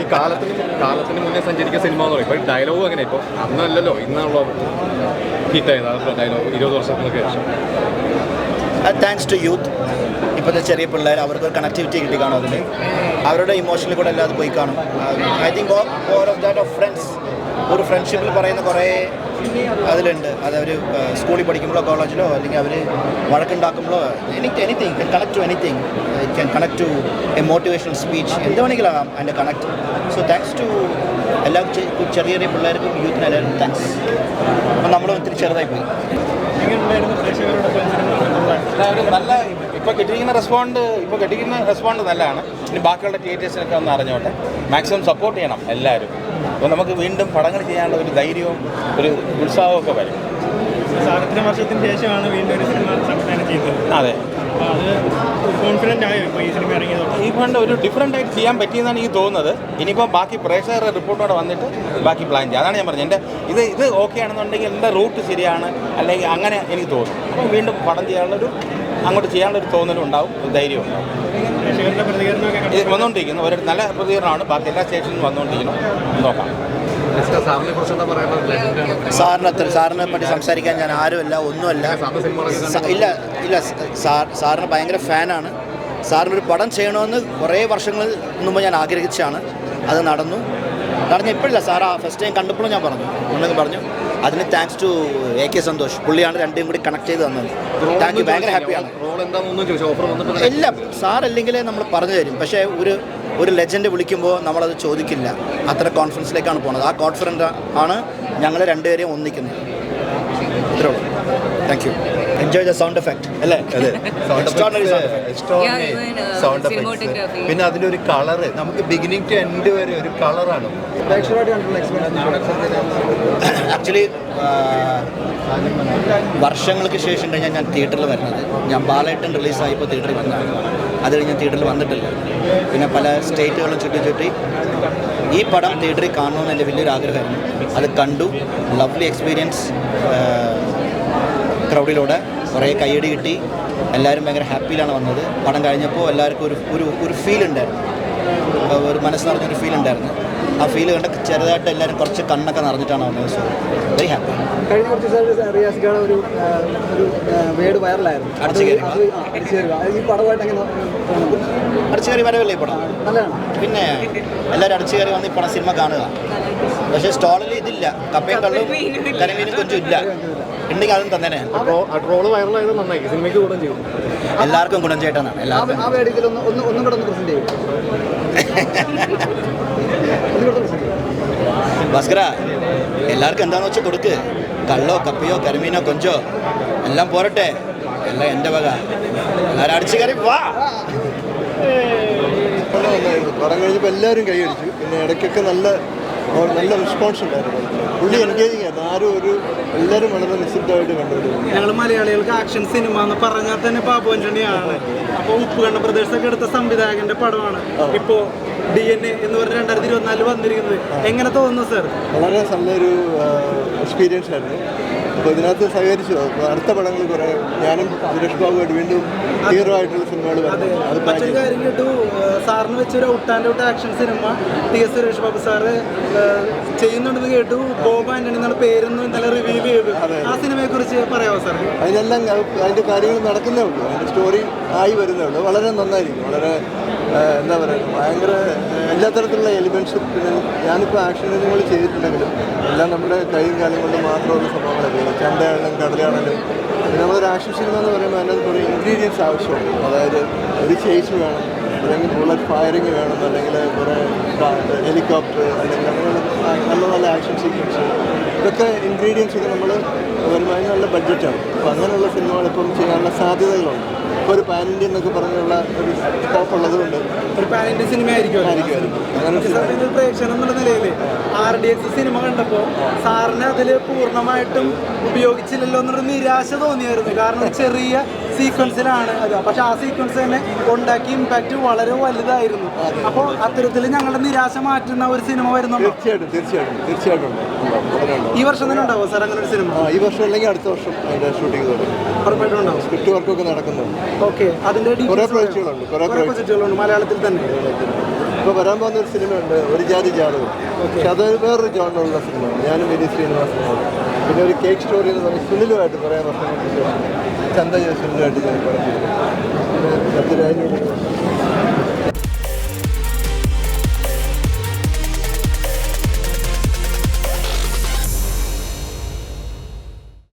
ഈ കാലത്തിന് കാലത്തിന് മുന്നേ സഞ്ചരിക്കുന്ന സിനിമ എന്ന് പറയും ഇപ്പൊ ഡയലോഗ് അങ്ങനെ ഇപ്പൊ അന്നല്ലല്ലോ ഇന്നാണല്ലോ ഹിറ്റായത് ഡയലോഗ് ഇരുപത് വർഷങ്ങൾക്ക് ശേഷം. താങ്ക്സ് ടു യൂത്ത് ഇപ്പോഴത്തെ ചെറിയ പിള്ളേർ അവർക്ക് ഒരു കണക്ടിവിറ്റി കിട്ടി കാണും അതിന്. അവരുടെ ഇമോഷനിൽ കൂടെ അല്ലാതെ പോയി കാണും. I think all of that of friends ഒരു ഫ്രണ്ട്ഷിപ്പിൽ പറയുന്ന കുറേ അതിലുണ്ട്. അത് അവർ സ്കൂളിൽ പഠിക്കുമ്പോഴോ കോളേജിലോ അല്ലെങ്കിൽ അവർ വഴക്കുണ്ടാക്കുമ്പോഴോ എനിക്ക് anything can connect to anything it can connect to a motivational speech എന്ത് വേണമെങ്കിലാകാം അതിന്റെ കണക്ട് സോ താങ്ക്സ് ടു എല്ലാ ചെറിയ ചെറിയ പിള്ളേർക്കും യൂത്തിന് എല്ലാവർക്കും താങ്ക്സ് അപ്പം നമ്മൾ ഒത്തിരി ചെറുതായി പോയി. നല്ല ഇപ്പോൾ കിട്ടിയിരിക്കുന്ന റെസ്പോണ്ട് ഇപ്പോൾ കിട്ടിയിരിക്കുന്ന റെസ്പോണ്ട് നല്ലതാണ്. ഇനി ബാക്കിയുള്ള തിയേറ്റേഴ്സിനൊക്കെ ഒന്ന് അറിഞ്ഞോട്ടെ. മാക്സിമം സപ്പോർട്ട് ചെയ്യണം എല്ലാവരും. അപ്പോൾ നമുക്ക് വീണ്ടും പടങ്ങൾ ചെയ്യാനുള്ള ഒരു ധൈര്യവും ഒരു ഉത്സാഹവും ഒക്കെ വരും. ഇത്ര വർഷത്തിന് ശേഷമാണ് വീണ്ടും ഒരു സിനിമ സംവിധാനം ചെയ്തത്. അതെ. ഈ ഫണ്ട് ഒരു ഡിഫറെന്റ് ആയിട്ട് ചെയ്യാൻ പറ്റിയെന്നാണ് എനിക്ക് തോന്നുന്നത്. ഇനിയിപ്പോൾ ബാക്കി പ്രേക്ഷകരുടെ റിപ്പോർട്ടോടെ വന്നിട്ട് ബാക്കി പ്ലാൻ ചെയ്യാം. അതാണ് ഞാൻ പറഞ്ഞത്. എന്റെ ഇത് ഇത് ഓക്കെ ആണെന്നുണ്ടെങ്കിൽ എന്റെ റൂട്ട് ശരിയാണ് അല്ലെങ്കിൽ അങ്ങനെ എനിക്ക് തോന്നും. അപ്പോൾ വീണ്ടും പടം ചെയ്യാനുള്ളൊരു അങ്ങോട്ട് ചെയ്യാനുള്ളൊരു തോന്നലും ഉണ്ടാവും ഒരു ധൈര്യം ഉണ്ടാവും. വന്നുകൊണ്ടിരിക്കുന്നു. ഒരു നല്ല പ്രതികരണമാണ്. ബാക്കി എല്ലാ സ്റ്റേഷനിലും വന്നുകൊണ്ടിരിക്കുന്നു. നോക്കാം. സാറിനെ സാറിന് അത്ര സാറിനെ പറ്റി സംസാരിക്കാൻ ഞാൻ ആരുമല്ല ഒന്നുമല്ല. ഇല്ല ഇല്ല. സാർ സാറിന് ഭയങ്കര ഫാനാണ്. സാറിനൊരു പടം ചെയ്യണമെന്ന് കുറേ വർഷങ്ങൾ മുമ്പ് ഞാൻ ആഗ്രഹിച്ചാണ് അത് നടന്നു. നടന്നു ഇപ്പോഴില്ല സാർ ആ ഫസ്റ്റ് ടൈം കണ്ടപ്പോഴും ഞാൻ പറഞ്ഞു. ഉണ്ടെന്ന് പറഞ്ഞു. അതിന് thanks to A K Santhosh. പുള്ളിയാണ് രണ്ടും കൂടി കണക്ട് ചെയ്ത് തന്നത്. താങ്ക് യു ഭയങ്കര ഹാപ്പിയാണ് ഇല്ല സാർ അല്ലെങ്കിലേ നമ്മൾ പറഞ്ഞു തരും. പക്ഷേ ഒരു ഒരു ലെജൻഡ് വിളിക്കുമ്പോൾ നമ്മളത് ചോദിക്കില്ല. അത്ര കോൺഫറൻസിലേക്കാണ് പോകുന്നത് ആ കോൺഫറൻസ് ആണ് ഞങ്ങൾ രണ്ടുപേരെയും ഒന്നിക്കുന്നത്. ഇത്രേ ഉള്ളൂ thank you enjoy the sound effect അല്ലേ? അതെ. സൗണ്ട് എഫക്ട് പിന്നെ അതിന്റെ ഒരു uh, കളറ് നമുക്ക് ബിഗിനിങ് ടു എൻഡ് വരെ ഒരു കളറാണ് ആക്ച്വലി വർഷങ്ങൾക്ക് ശേഷം കഴിഞ്ഞാൽ ഞാൻ തിയേറ്ററിൽ വരുന്നത്. ഞാൻ ബാലേട്ടൻ റിലീസായപ്പോൾ തിയേറ്ററിൽ വന്നതാണ്. അത് കഴിഞ്ഞ് തിയേറ്ററിൽ വന്നിട്ടില്ല. പിന്നെ പല സ്റ്റേറ്റുകളും ചുറ്റി ചുറ്റി ഈ പടം തിയേറ്ററിൽ കാണണമെന്ന് എന്റെ വലിയൊരു ആഗ്രഹമായിരുന്നു. അത് കണ്ടു. ലവ്ലി എക്സ്പീരിയൻസ് ക്രൗഡിലൂടെ കുറേ കൈയടി കിട്ടി. എല്ലാവരും ഭയങ്കര ഹാപ്പിയിലാണ് വന്നത്. പടം കഴിഞ്ഞപ്പോൾ എല്ലാവർക്കും ഒരു ഒരു ഒരു ഫീൽ ഉണ്ടായിരുന്നു. ഒരു മനസ്സ് നിറഞ്ഞൊരു ഫീൽ ഉണ്ടായിരുന്നു. ആ ഫീൽ കണ്ട് ചെറുതായിട്ട് എല്ലാവരും കുറച്ച് കണ്ണൊക്കെ നിറഞ്ഞിട്ടാണ് വന്നത്. സോ വെരി ഹാപ്പി കഴിഞ്ഞ കുറച്ച് ദിവസമായിട്ട് റിയാസിക്കാണ് ഒരു ഒരു വേർഡ് വൈറലായിരുന്നു. അടിച്ചു കയറി. ഈ പടമായിട്ട്? അടിച്ചു കയറി വരവല്ലേ ഈ പടം? നല്ലതാണ്. പിന്നെ എല്ലാവരും അടിച്ചു കയറി വന്ന് ഈ പടം സിനിമ കാണുക. പക്ഷേ സ്റ്റാളിൽ ഇതില്ല. കപ്പയും കള്ളും കരിമീനും കൊഞ്ചും ഇല്ല. ഉണ്ടെങ്കിൽ അതും തന്നെ. ട്രോൾ വൈറലായത് നന്നായി. സിനിമയ്ക്ക് ഗുണം ചെയ്യും. എല്ലാവർക്കും ഗുണം ചെയ്യട്ടെന്നാണ് എല്ലാവർക്കും. ആ ഒന്ന് ഒന്നും കൂടെ ഒന്ന് പ്രസന്റ് ചെയ്യും ഒന്നും കൂടെ പ്രസന്റ് ചെയ്യും ഭാസ്കര എല്ലാവർക്കും എന്താണെന്ന് വെച്ചാൽ കൊടുക്ക്? കള്ളോ കപ്പിയോ കരിമീനോ കൊഞ്ചോ എല്ലാം പോരട്ടെ. എല്ലാം എന്റെ വക. എല്ലാവരും അടിച്ചു കയറി വാ. പടം കഴിഞ്ഞപ്പോൾ എല്ലാവരും കൈ അടിച്ചു. പിന്നെ ഇടയ്ക്കൊക്കെ നല്ല നല്ല റെസ്പോൺസ് ഉണ്ടായിരുന്നു. പുള്ളി എൻഗേജിങ് ആയിരുന്നു. ആരും ഒരു എല്ലാവരും വളരെ നിശ്ചിതമായിട്ട് കണ്ടുപിടിക്കുന്നു ഞങ്ങൾ മലയാളികൾക്ക് ആക്ഷൻ സിനിമ എന്ന് പറഞ്ഞാൽ തന്നെ പാപ്പു ആന്റണിയാണ്. ഉപ്പ് കണ്ണ പ്രദേശത്തൊക്കെ എടുത്ത സംവിധായകന്റെ പടമാണ്. ഇപ്പോ ഡി എൻ എ എന്ന് പറഞ്ഞ രണ്ടായിരത്തി ഇരുപത്തിനാലിൽ വന്നിരിക്കുന്നത്. എങ്ങനെ തോന്നുന്നു സർ വളരെ നല്ലൊരു എക്സ്പീരിയൻസ് ആയിരുന്നു. അപ്പോൾ ഇതിനകത്ത് സഹകരിച്ചു. അപ്പോൾ അടുത്ത പടങ്ങൾ കുറേ ഞാനും സുരേഷ് ബാബുമായിട്ട് വീണ്ടും ഹീറോ ആയിട്ടുള്ള സിനിമകൾ അതെ. മറ്റൊരു കാര്യം കേട്ടു. സാറിന് വെച്ചൊരു out and out action cinema T S Suresh Babu sir ചെയ്യുന്നുണ്ടെന്ന് കേട്ടു. ബോബ് ആന്റണി എന്നുള്ള പേരൊന്നും ഇന്നലെ റിവ്യൂ ചെയ്തു ആ സിനിമയെ കുറിച്ച് പറയാമോ സാർ അതിനെല്ലാം അത് അതിന്റെ കാര്യങ്ങൾ നടക്കുന്നേ ഉള്ളൂ. അതിന്റെ സ്റ്റോറി ആയി വരുന്നേ ഉള്ളൂ. വളരെ നന്നായിരിക്കും. വളരെ എന്താ പറയുക ഭയങ്കര എല്ലാ തരത്തിലുള്ള എലിമെൻസും ഞാനിപ്പോൾ ആക്ഷൻ സിനിമകൾ ചെയ്തിട്ടുണ്ടെങ്കിലും എല്ലാം നമ്മുടെ കൈയും കാലം കൊണ്ട് മാത്രമുള്ള സംഭവങ്ങളൊക്കെ ചന്തയാണെങ്കിലും കടലാണെങ്കിലും. പിന്നെ നമ്മളൊരു ആക്ഷൻ സിനിമ എന്ന് പറയുമ്പോൾ അതിനകത്ത് കുറേ ഇൻഗ്രീഡിയൻസ് ആവശ്യമുണ്ട്. അതായത് ഒരു ചേച്ചി വേണം അല്ലെങ്കിൽ ബുള്ളറ്റ് ഫയറിങ് വേണം അല്ലെങ്കിൽ കുറേ ഹെലികോപ്റ്റർ അല്ലെങ്കിൽ അങ്ങനെയുള്ള നല്ല നല്ല ആക്ഷൻ സീക്വൻസ് ഇതൊക്കെ ഇൻഗ്രീഡിയൻസ് ഒക്കെ നമ്മൾ വരുമാനം നല്ല ബഡ്ജറ്റാണ് അപ്പോൾ അങ്ങനെയുള്ള സിനിമകൾ ഇപ്പം ചെയ്യാനുള്ള സാധ്യതകളുണ്ട്. ഇപ്പോൾ ഒരു പാൻ ഇന്ത്യ എന്നൊക്കെ പറഞ്ഞുള്ള ഒരു സ്കോപ്പ് ഉള്ളതുകൊണ്ട് ഒരു പാൻ ഇന്ത്യ സിനിമ ആയിരിക്കും അങ്ങനെ പ്രേക്ഷകൻ എന്നുള്ള നിലയിൽ ആർ ഡി എക്സ് സിനിമ കണ്ടപ്പോൾ സാറിനെ അതിൽ പൂർണമായിട്ടും ഉപയോഗിച്ചില്ലല്ലോ എന്നൊരു നിരാശ തോന്നിയായിരുന്നു. കാരണം ചെറിയ സീക്വൻസിലാണ് അത്. പക്ഷെ ആ സീക്വൻസ് തന്നെ ഉണ്ടാക്കിയ ഇമ്പാക്റ്റ് വളരെ വലുതായിരുന്നു. അപ്പോൾ അത്തരത്തിൽ ഞങ്ങളുടെ നിരാശ മാറ്റുന്ന ഒരു സിനിമ വരുന്നു തീർച്ചയായിട്ടും തീർച്ചയായിട്ടും തീർച്ചയായിട്ടും. ഈ വർഷം തന്നെ ഉണ്ടാവും സാർ അങ്ങനെ ഒരു സിനിമ ഈ വർഷം അല്ലെങ്കിൽ അടുത്ത വർഷം ഷൂട്ടിംഗ് തുടങ്ങും ഉറപ്പായിട്ടും ഉണ്ടാവും. സ്ക്രിപ്റ്റ് വർക്കൊക്കെ നടക്കുന്നുണ്ട്. ഓക്കെ അതിന്റെ കുറേ പ്രൊജക്റ്റുകളുണ്ട് കുറേ കുറേ പ്രൊജക്റ്റുകളുണ്ട് മലയാളത്തിൽ തന്നെ. ഇപ്പോൾ വരാൻ പോകുന്ന ഒരു സിനിമയുണ്ട് ഒരു ജാതി ജാതകം. പക്ഷെ അത് വേറൊരു ജോണിലുള്ള സിനിമയാണ്. ഞാനും വിനീത് ശ്രീനിവാസനും പിന്നെ ഒരു കേക്ക് സ്റ്റോറി എന്ന് പറഞ്ഞാൽ സുനിലുമായിട്ട് കുറേ വർഷങ്ങൾക്ക് ശേഷം ചന്ത സുനിലുമായിട്ട് ഞാൻ പറഞ്ഞിരുന്നു പിന്നെ